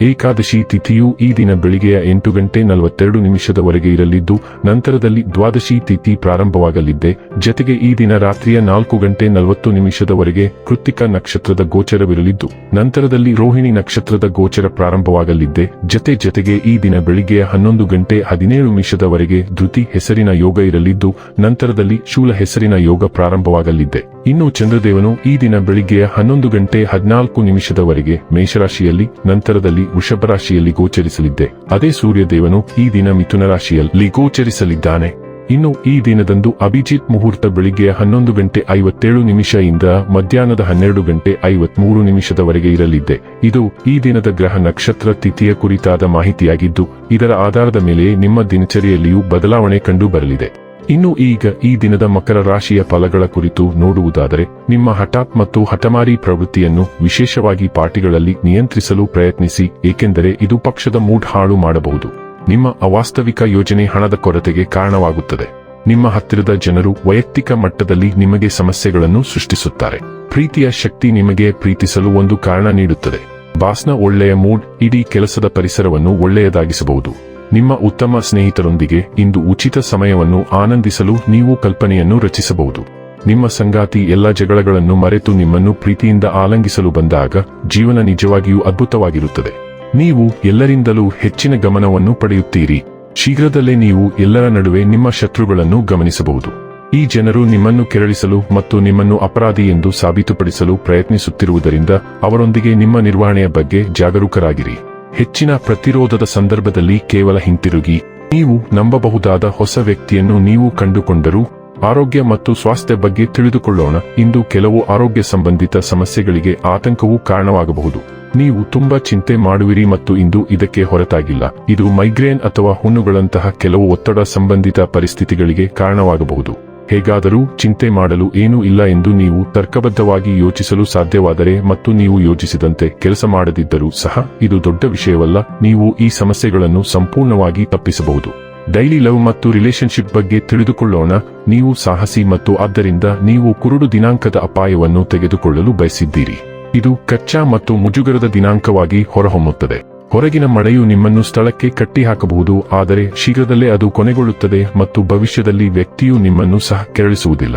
ಏಕಾದಶಿ ತಿಥಿಯು ಈ ದಿನ ಬೆಳಿಗ್ಗೆಯ ಎಂಟು ಗಂಟೆ ನಲವತ್ತೆರಡು ನಿಮಿಷದವರೆಗೆ ಇರಲಿದ್ದು, ನಂತರದಲ್ಲಿ ದ್ವಾದಶಿ ತಿಥಿ ಪ್ರಾರಂಭವಾಗಲಿದ್ದೆ. ಜತೆಗೆ ಈ ದಿನ ರಾತ್ರಿಯ ನಾಲ್ಕು ಗಂಟೆ ನಲವತ್ತು ನಿಮಿಷದವರೆಗೆ ಕೃತಿಕ ನಕ್ಷತ್ರದ ಗೋಚರವಿರಲಿದ್ದು, ನಂತರದಲ್ಲಿ ರೋಹಿಣಿ ನಕ್ಷತ್ರದ ಗೋಚರ ಪ್ರಾರಂಭವಾಗಲಿದ್ದೆ. ಜತೆ ಜತೆಗೆ ಈ ದಿನ ಬೆಳಿಗ್ಗೆಯ ಹನ್ನೊಂದು ಗಂಟೆ ಹದಿನೇಳು ನಿಮಿಷದವರೆಗೆ ಧೃತಿ ಹೆಸರಿನ ಯೋಗ ಇರಲಿದ್ದು, ನಂತರದಲ್ಲಿ ಶೂಲ ಹೆಸರಿನ ಯೋಗ ಪ್ರಾರಂಭವಾಗಲಿದ್ದೆ. ಇನ್ನು ಚಂದ್ರದೇವನು ಈ ದಿನ ಬೆಳಿಗ್ಗೆಯ ಹನ್ನೊಂದು ಗಂಟೆ ಹದಿನಾಲ್ಕು ನಿಮಿಷದವರೆಗೆ ಮೇಷರಾಶಿಯಲ್ಲಿ, ನಂತರದಲ್ಲಿ ವೃಷಭ ರಾಶಿಯಲ್ಲಿ ಗೋಚರಿಸಲಿದ್ದೆ. ಅದೇ ಸೂರ್ಯದೇವನು ಈ ದಿನ ಮಿಥುನ ರಾಶಿಯಲ್ಲಿ ಗೋಚರಿಸಲಿದ್ದಾನೆ. ಇನ್ನು ಈ ದಿನದಂದು ಅಭಿಜಿತ್ ಮುಹೂರ್ತ ಬೆಳಿಗ್ಗೆ ಹನ್ನೊಂದು ಗಂಟೆ ಐವತ್ತೇಳು ನಿಮಿಷದಿಂದ ಮಧ್ಯಾಹ್ನದ ಹನ್ನೆರಡು ಗಂಟೆ ಐವತ್ಮೂರು ನಿಮಿಷದವರೆಗೆ ಇರಲಿದ್ದೆ. ಇದು ಈ ದಿನದ ಗ್ರಹ ನಕ್ಷತ್ರ ತಿಥಿಯ ಕುರಿತಾದ ಮಾಹಿತಿಯಾಗಿದ್ದು, ಇದರ ಆಧಾರದ ಮೇಲೆ ನಿಮ್ಮ ದಿನಚರಿಯಲ್ಲಿಯೂ ಬದಲಾವಣೆ ಕಂಡು ಬರಲಿದೆ ಇನ್ನು ಈಗ ಈ ದಿನದ ಮಕರ ರಾಶಿಯ ಫಲಗಳ ಕುರಿತು ನೋಡುವುದಾದರೆ, ನಿಮ್ಮ ಹಠಾತ್ ಮತ್ತು ಹಠಮಾರಿ ಪ್ರವೃತ್ತಿಯನ್ನು ವಿಶೇಷವಾಗಿ ಪಾರ್ಟಿಗಳಲ್ಲಿ ನಿಯಂತ್ರಿಸಲು ಪ್ರಯತ್ನಿಸಿ, ಏಕೆಂದರೆ ಇದು ಪಕ್ಷದ ಮೂಡ್ ಹಾಳು ಮಾಡಬಹುದು. ನಿಮ್ಮ ಅವಾಸ್ತವಿಕ ಯೋಜನೆ ಹಣದ ಕೊರತೆಗೆ ಕಾರಣವಾಗುತ್ತದೆ. ನಿಮ್ಮ ಹತ್ತಿರದ ಜನರು ವೈಯಕ್ತಿಕ ಮಟ್ಟದಲ್ಲಿ ನಿಮಗೆ ಸಮಸ್ಯೆಗಳನ್ನು ಸೃಷ್ಟಿಸುತ್ತಾರೆ. ಪ್ರೀತಿಯ ಶಕ್ತಿ ನಿಮಗೆ ಪ್ರೀತಿಸಲು ಒಂದು ಕಾರಣ ನೀಡುತ್ತದೆ. ಬಾಸ್ನ ಒಳ್ಳೆಯ ಮೂಡ್, ಇಡೀ ಕೆಲಸದ ಪರಿಸರವನ್ನು ಒಳ್ಳೆಯದಾಗಿಸಬಹುದು. ನಿಮ್ಮ ಉತ್ತಮ ಸ್ನೇಹಿತರೊಂದಿಗೆ ಇಂದು ಉಚಿತ ಸಮಯವನ್ನು ಆನಂದಿಸಲು ನೀವು ಕಲ್ಪನೆಯನ್ನು ರಚಿಸಬಹುದು. ನಿಮ್ಮ ಸಂಗಾತಿ ಎಲ್ಲ ಜಗಳಗಳನ್ನು ಮರೆತು ನಿಮ್ಮನ್ನು ಪ್ರೀತಿಯಿಂದ ಆಲಂಗಿಸಲು ಬಂದಾಗ ಜೀವನ ನಿಜವಾಗಿಯೂ ಅದ್ಭುತವಾಗಿರುತ್ತದೆ. ನೀವು ಎಲ್ಲರಿಂದಲೂ ಹೆಚ್ಚಿನ ಗಮನವನ್ನು ಪಡೆಯುತ್ತೀರಿ. ಶೀಘ್ರದಲ್ಲೇ ನೀವು ಎಲ್ಲರ ನಡುವೆ ನಿಮ್ಮ ಶತ್ರುಗಳನ್ನು ಗಮನಿಸಬಹುದು. ಈ ಜನರು ನಿಮ್ಮನ್ನು ಕೆರಳಿಸಲು ಮತ್ತು ನಿಮ್ಮನ್ನು ಅಪರಾಧಿ ಎಂದು ಸಾಬೀತುಪಡಿಸಲು ಪ್ರಯತ್ನಿಸುತ್ತಿರುವುದರಿಂದ ಅವರೊಂದಿಗೆ ನಿಮ್ಮ ನಿರ್ವಹಣೆಯ ಬಗ್ಗೆ ಜಾಗರೂಕರಾಗಿರಿ. ಹೆಚ್ಚಿನ ಪ್ರತಿರೋಧದ ಸಂದರ್ಭದಲ್ಲಿ ಕೇವಲ ಹಿಂತಿರುಗಿ. ನೀವು ನಂಬಬಹುದಾದ ಹೊಸ ವ್ಯಕ್ತಿಯನ್ನು ನೀವು ಕಂಡುಕೊಂಡರೂ, ಆರೋಗ್ಯ ಮತ್ತು ಸ್ವಾಸ್ಥ್ಯ ಬಗ್ಗೆ ತಿಳಿದುಕೊಳ್ಳೋಣ. ಇಂದು ಕೆಲವು ಆರೋಗ್ಯ ಸಂಬಂಧಿತ ಸಮಸ್ಯೆಗಳಿಗೆ ಆತಂಕವೂ ಕಾರಣವಾಗಬಹುದು. ನೀವು ತುಂಬಾ ಚಿಂತೆ ಮಾಡುವಿರಿ ಮತ್ತು ಇಂದು ಇದಕ್ಕೆ ಹೊರತಾಗಿಲ್ಲ. ಇದು ಮೈಗ್ರೇನ್ ಅಥವಾ ಹುಣ್ಣುಗಳಂತಹ ಕೆಲವು ಒತ್ತಡ ಸಂಬಂಧಿತ ಪರಿಸ್ಥಿತಿಗಳಿಗೆ ಕಾರಣವಾಗಬಹುದು. ಹೇಗಾದರೂ ಚಿಂತೆ ಮಾಡಲು ಏನೂ ಇಲ್ಲ ಎಂದು ನೀವು ತರ್ಕಬದ್ಧವಾಗಿ ಯೋಚಿಸಲು ಸಾಧ್ಯವಾದರೆ ಮತ್ತು ನೀವು ಯೋಚಿಸಿದಂತೆ ಕೆಲಸ ಮಾಡದಿದ್ದರೂ ಸಹ ಇದು ದೊಡ್ಡ ವಿಷಯವಲ್ಲ, ನೀವು ಈ ಸಮಸ್ಯೆಗಳನ್ನು ಸಂಪೂರ್ಣವಾಗಿ ತಪ್ಪಿಸಬಹುದು. ಡೈಲಿ ಲವ್ ಮತ್ತು ರಿಲೇಶನ್ಶಿಪ್ ಬಗ್ಗೆ ತಿಳಿದುಕೊಳ್ಳೋಣ, ನೀವು ಸಾಹಸಿ ಮತ್ತು ಆದ್ದರಿಂದ ನೀವು ಕುರುಡು ದಿನಾಂಕದ ಅಪಾಯವನ್ನು ತೆಗೆದುಕೊಳ್ಳಲು ಬಯಸಿದ್ದೀರಿ. ಇದು ಕಚ್ಚಾ ಮತ್ತು ಮುಜುಗರದ ದಿನಾಂಕವಾಗಿ ಹೊರಹೊಮ್ಮುತ್ತದೆ. ಹೊರಗಿನ ಮಳೆಯು ನಿಮ್ಮನ್ನು ಸ್ಥಳಕ್ಕೆ ಕಟ್ಟಿಹಾಕಬಹುದು, ಆದರೆ ಶೀಘ್ರದಲ್ಲೇ ಅದು ಕೊನೆಗೊಳ್ಳುತ್ತದೆ ಮತ್ತು ಭವಿಷ್ಯದಲ್ಲಿ ವ್ಯಕ್ತಿಯು ನಿಮ್ಮನ್ನು ಸಹ ಕೆರಳಿಸುವುದಿಲ್ಲ.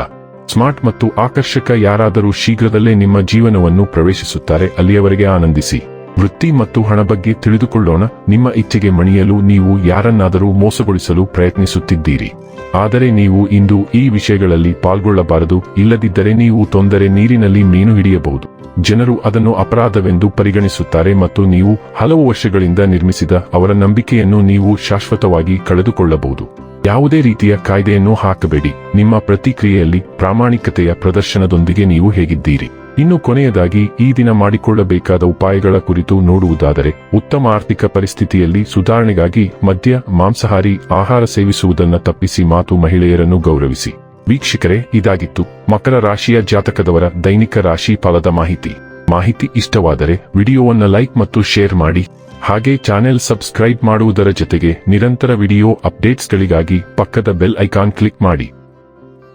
ಸ್ಮಾರ್ಟ್ ಮತ್ತು ಆಕರ್ಷಕ ಯಾರಾದರೂ ಶೀಘ್ರದಲ್ಲೇ ನಿಮ್ಮ ಜೀವನವನ್ನು ಪ್ರವೇಶಿಸುತ್ತಾರೆ, ಅಲ್ಲಿಯವರೆಗೆ ಆನಂದಿಸಿ. ವೃತ್ತಿ ಮತ್ತು ಹಣ ಬಗ್ಗೆ ತಿಳಿದುಕೊಳ್ಳೋಣ, ನಿಮ್ಮ ಇಚ್ಛೆಗೆ ಮಣಿಯಲು ನೀವು ಯಾರನ್ನಾದರೂ ಮೋಸಗೊಳಿಸಲು ಪ್ರಯತ್ನಿಸುತ್ತಿದ್ದೀರಿ. ಆದರೆ ನೀವು ಇಂದು ಈ ವಿಷಯಗಳಲ್ಲಿ ಪಾಲ್ಗೊಳ್ಳಬಾರದು, ಇಲ್ಲದಿದ್ದರೆ ನೀವು ತೊಂದರೆ ನೀರಿನಲ್ಲಿ ಮೀನು ಹಿಡಿಯಬಹುದು. ಜನರು ಅದನ್ನು ಅಪರಾಧವೆಂದು ಪರಿಗಣಿಸುತ್ತಾರೆ ಮತ್ತು ನೀವು ಹಲವು ವರ್ಷಗಳಿಂದ ನಿರ್ಮಿಸಿದ ಅವರ ನಂಬಿಕೆಯನ್ನು ನೀವು ಶಾಶ್ವತವಾಗಿ ಕಳೆದುಕೊಳ್ಳಬಹುದು. ಯಾವುದೇ ರೀತಿಯ ಕಾಯ್ದೆಯನ್ನು ಹಾಕಬೇಡಿ. ನಿಮ್ಮ ಪ್ರತಿಕ್ರಿಯೆಯಲ್ಲಿ ಪ್ರಾಮಾಣಿಕತೆಯ ಪ್ರದರ್ಶನದೊಂದಿಗೆ ನೀವು ಹೇಗಿದ್ದೀರಿ? ಇನ್ನು ಕೊನೆಯದಾಗಿ ಈ ದಿನ ಮಾಡಿಕೊಳ್ಳಬೇಕಾದ ಉಪಾಯಗಳ ಕುರಿತು ನೋಡುವುದಾದರೆ, ಉತ್ತಮ ಆರ್ಥಿಕ ಪರಿಸ್ಥಿತಿಯಲ್ಲಿ ಸುಧಾರಣೆಗಾಗಿ ಮದ್ಯ, ಮಾಂಸಾಹಾರಿ, ಆಹಾರ ಸೇವಿಸುವುದನ್ನು ತಪ್ಪಿಸಿ ಮಾತು ಮಹಿಳೆಯರನ್ನು ಗೌರವಿಸಿ. ವೀಕ್ಷಕರೇ, ಇದಾಗಿತ್ತು. ಮಕರ ರಾಶಿಯ ಜಾತಕದವರ ದೈನಿಕ ರಾಶಿ ಫಲದ ಮಾಹಿತಿ. ಮಾಹಿತಿ ಇಷ್ಟವಾದರೆ ವಿಡಿಯೋವನ್ನು ಲೈಕ್ ಮತ್ತು ಶೇರ್ ಮಾಡಿ. ಹಾಗೆ ಚಾನೆಲ್ ಸಬ್ಸ್ಕ್ರೈಬ್ ಮಾಡುವುದರ ಜೊತೆಗೆ ನಿರಂತರ ವಿಡಿಯೋ ಅಪ್ಡೇಟ್ಸ್ಗಳಿಗಾಗಿ ಪಕ್ಕದ ಬೆಲ್ ಐಕಾನ್ ಕ್ಲಿಕ್ ಮಾಡಿ.